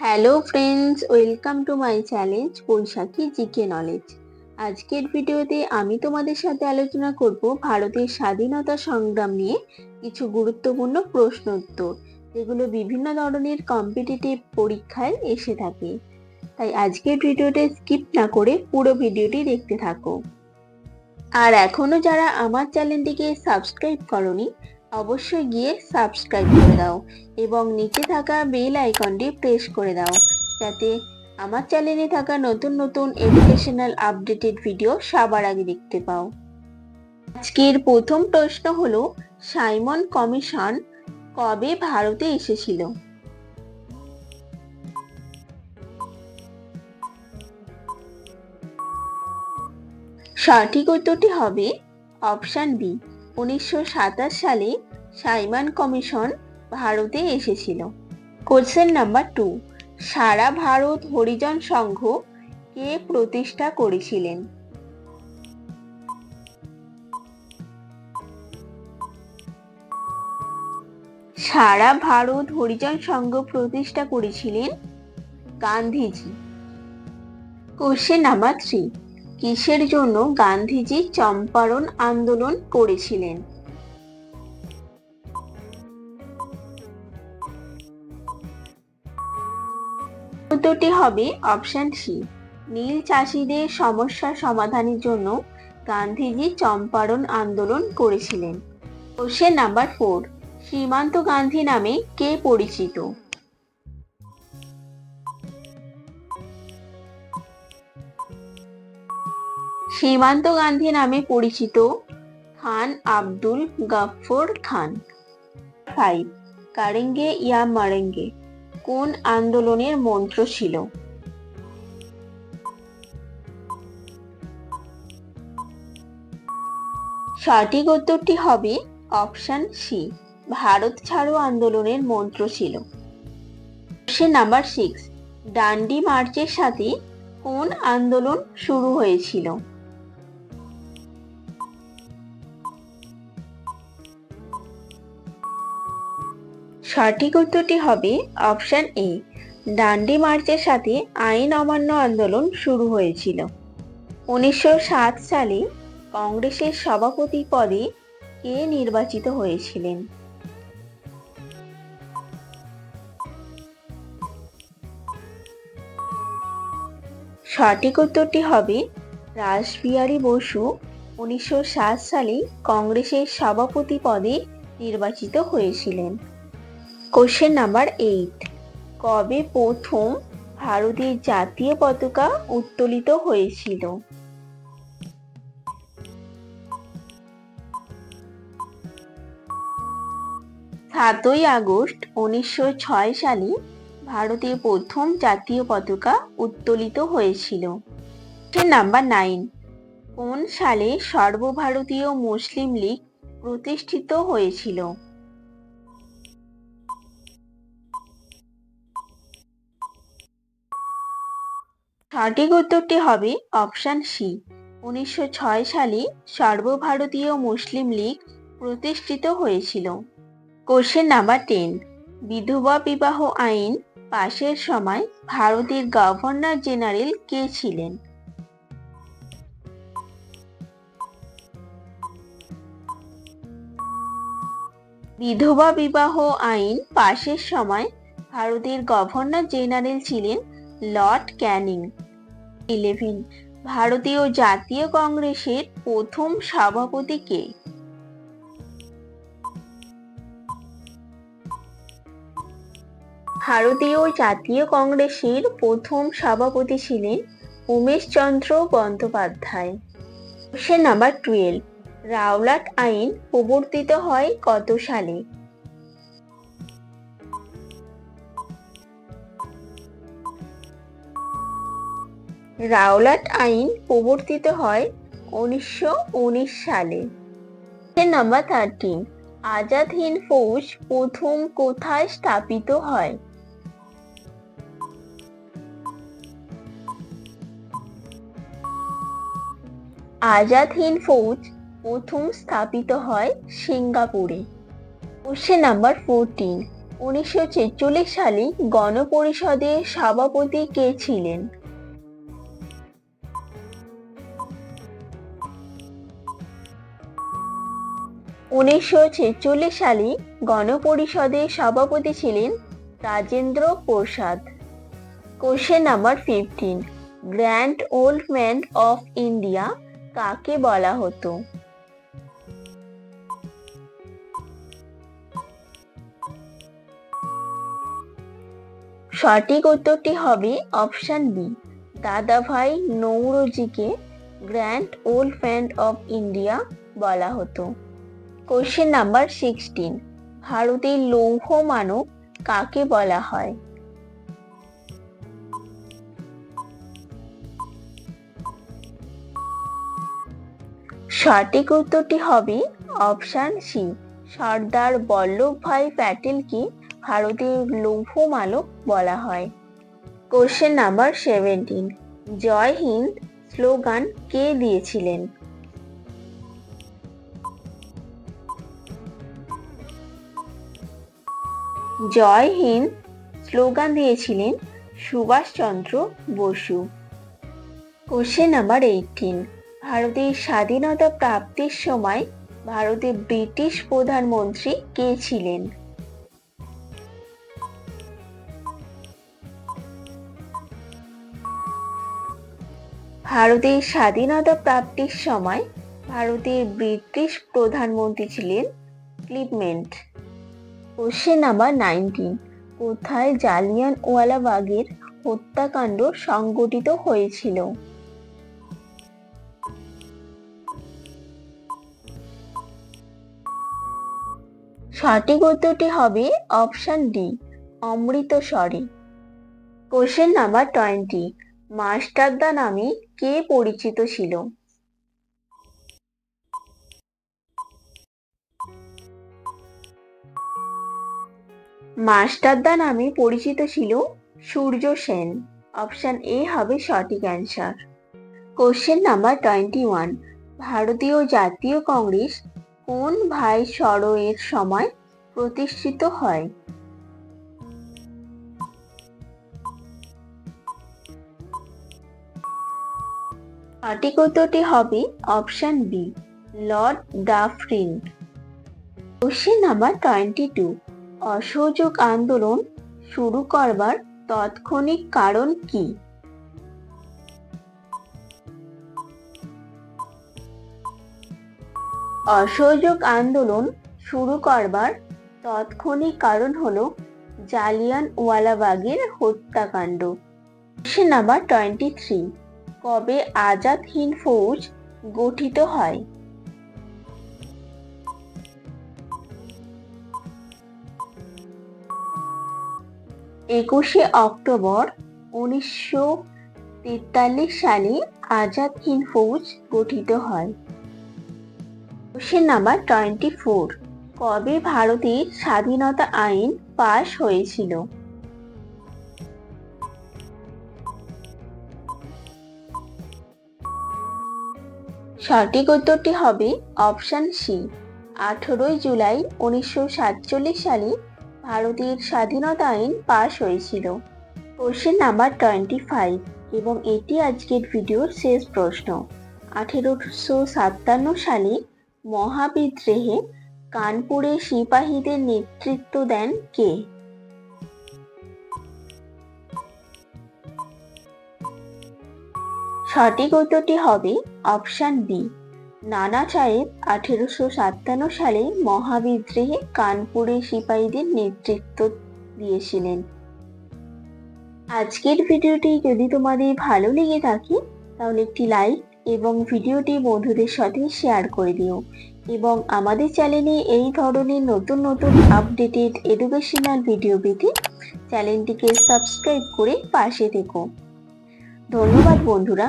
Hello friends welcome to my challenge Baishakhi GK knowledge আজকের ভিডিওতে আমি তোমাদের সাথে আলোচনা করব ভারতের স্বাধীনতা সংগ্রাম নিয়ে কিছু গুরুত্বপূর্ণ প্রশ্ন উত্তর, যেগুলো বিভিন্ন ধরনের কম্পিটিটিভ পরীক্ষায় এসে থাকে। তাই আজকের ভিডিওটা স্কিপ না করে পুরো ভিডিওটি দেখতে থাকো। আর এখনও যারা আমার চ্যানেলটিকে সাবস্ক্রাইব করনি অবশ্যই গিয়ে সাবস্ক্রাইব করে দাও এবং নিচে থাকা বেল আইকনটি প্রেস করে দাও যাতে আমার চ্যানেলে থাকা নতুন নতুন এডুকেশনাল আপডেটেড ভিডিও সবার আগে দেখতে পাও। আজকের প্রথম প্রশ্ন হলো, সাইমন কমিশন কবে ভারতে এসেছিল? সঠিক উত্তরটি হবে অপশন বি উনিশশো সাতাশ সালে সাইমন কমিশন ভারতে এসেছিল। কোশ্চেন নাম্বার টু, সারা ভারত হরিজন সংঘ কে প্রতিষ্ঠা করেছিলেন? সারা ভারত হরিজন সংঘ প্রতিষ্ঠা করেছিলেন গান্ধীজি। কোশ্চেন নাম্বার থ্রি কিসের জন্য গান্ধীজি চম্পারণ আন্দোলন করেছিলেন? উত্তরটি হবে অপশন সি নীল চাষিদের সমস্যা সমাধানের জন্য গান্ধীজি চম্পারণ আন্দোলন করেছিলেন। কোশ্চেন নাম্বার ফোর সীমান্ত গান্ধী নামে কে পরিচিত? সীমান্ত গান্ধী নামে পরিচিত খান আব্দুল গাফর খান। ফাইভ কারেঙ্গে ইয়া মারেঙ্গে, কোন আন্দোলনের মন্ত্র ছিল? সঠিক উত্তরটি হবে অপশন সি ভারত ছাড়ো আন্দোলনের মন্ত্র ছিল। কোশ্চেন নাম্বার সিক্স ডান্ডি মার্চের সাথে কোন আন্দোলন শুরু হয়েছিল? সঠিক উত্তরটি হবে অপশন এ। ডান্ডি মার্চের সাথে আইন অমান্য আন্দোলন শুরু হয়েছিল। উনিশশো সাত সালে কংগ্রেসের সভাপতি পদে কে নির্বাচিত হয়েছিলেন? সঠিক উত্তরটি হবে রাসবিহারী বসু। উনিশশো সাত সালে কংগ্রেসের সভাপতি পদে নির্বাচিত হয়েছিলেন। কোশ্চেন নাম্বার এইট কবে প্রথম ভারতের জাতীয় পতাকা উত্তোলিত হয়েছিল? সাতই আগস্ট উনিশশো ছয় সালে ভারতে প্রথম জাতীয় পতাকা উত্তোলিত হয়েছিল। নাম্বার নাইন কোন সালে সর্বভারতীয় মুসলিম লীগ প্রতিষ্ঠিত হয়েছিল? সঠিক উত্তরটি হবে অপশান সি। উনিশশো ছয় সালে সর্বভারতীয় মুসলিম লীগ প্রতিষ্ঠিত হয়েছিল। Question number ten. বিধবা বিবাহ আইন পাশের সময় ভারতের গভর্নর জেনারেল কে ছিলেন? বিধবা বিবাহ আইন পাশের সময় ভারতের গভর্নর জেনারেল ছিলেন লর্ড ক্যানিং। ইলেভেন। ভারতীয় জাতীয় কংগ্রেসের প্রথম সভাপতি কে? ভারতীয় জাতীয় কংগ্রেসের প্রথম সভাপতি ছিলেন Umeshchandra Bandyopadhyay. Question number twelve Rowlatt আইন প্রবর্তিত হয় কত সালে? রাওলাট আইন প্রবর্তিত হয় উনিশশো উনিশ সালে। নাম্বার থার্টিন আজাদ হিন্দ ফৌজ প্রথম কোথায় স্থাপিত হয়? আজাদ হিন্দ ফৌজ প্রথম স্থাপিত হয় সিঙ্গাপুরে। কোশ্চেন নাম্বার ফোরটিন উনিশশো ছেচল্লিশ সালে গণপরিষদের সভাপতি কে ছিলেন? উনিশশো ছেচল্লিশ সালে গণপরিষদের সভাপতি ছিলেন Rajendra Prasad. Question number fifteen grand old man of India কাকে বলা হতো? সঠিক উত্তরটি হবে option B Dadabhai নৌরোজিকে grand old man of India বলা হতো। কোশ্চেন নাম্বার সিক্সটিন ভারতের লৌহ মানব কাকে বলা হয়? সঠিক উত্তরটি হবে অপশান সি সর্দার বল্লভভাই প্যাটেলকে ভারতের লৌহ মানব বলা হয়? Question number seventeen Jai Hind slogan কে দিয়েছিলেন? জয় হিন্দ স্লোগান দিয়েছিলেন Subhashchandra Basu. Question number eighteen ভারতের স্বাধীনতা প্রাপ্তির সময় ভারতের ব্রিটিশ প্রধানমন্ত্রী কে ছিলেন? ভারতের স্বাধীনতা প্রাপ্তির সময় ভারতের ব্রিটিশ প্রধানমন্ত্রী ছিলেন ক্লিপমেন্ট। কোশ্চেন নাম্বার নাইনটিন, কোথায় জালিয়ানওয়ালাবাগের হত্যাকাণ্ড সংঘটিত হয়েছিল? সঠিক উত্তরটি হবে অপশন ডি অমৃতসরে কোশ্চেন নাম্বার টোয়েন্টি, মাস্টারদা নামে কে পরিচিত ছিল? মাস্টারদা নামে পরিচিত ছিল সূর্য সেন। অপশন এ হবে সঠিক answer. Question number twenty one. ভারতীয় জাতীয় কংগ্রেস কোন ভাই সরয়ের সময় প্রতিষ্ঠিত হয়? সঠিক উত্তরটি হবে option B, lord the Dufferin. Question number twenty two. অসহযোগ আন্দোলন শুরু করবার তৎক্ষণিক কারণ কি? অসহযোগ আন্দোলন শুরু করবার তৎক্ষণিক কারণ হলো জালিয়ান ওয়ালাবাগের হত্যাকাণ্ড। কোশ্চেন নাম্বার টোয়েন্টি থ্রি কবে আজাদ হিন্দ ফৌজ গঠিত হয়? একুশে অক্টোবর উনিশশো তেতাল্লিশ সালে আজাদ হিন্দ ফৌজ গঠিত হয়। কোশ্চেন নাম্বার টোয়েন্টি ফোর, কবে ভারতের স্বাধীনতা আইন পাশ হয়েছিল? সঠিক উত্তরটি হবে অপশন সি, আঠেরোই জুলাই উনিশশো সাতচল্লিশ সালে ভারতের স্বাধীনতা আইন পাশ হয়েছিল। কোশ্চেন নাম্বার টোয়েন্টি ফাইভ এবং এটি আজকের ভিডিওর শেষ প্রশ্ন। আঠেরোশো সাতান্ন সালে মহাবিদ্রোহে কানপুরে সিপাহীদের নেতৃত্ব দেন কে? সঠিক উত্তরটি হবে অপশন বি। নানা সাহেব আঠেরোশো সাতান্ন সালে মহাবিদ্রোহে কানপুরের সিপাহীদের নেতৃত্ব দিয়েছিলেন। আজকের ভিডিওটি যদি তোমাদের ভালো লেগে থাকে, তাহলে একটি লাইক এবং ভিডিওটি বন্ধুদের সাথে শেয়ার করে দিও এবং আমাদের চ্যানেলে এই ধরনের নতুন নতুন আপডেটেড এডুকেশনাল ভিডিও পেতে চ্যানেলটিকে সাবস্ক্রাইব করে পাশে থেকো। ধন্যবাদ বন্ধুরা।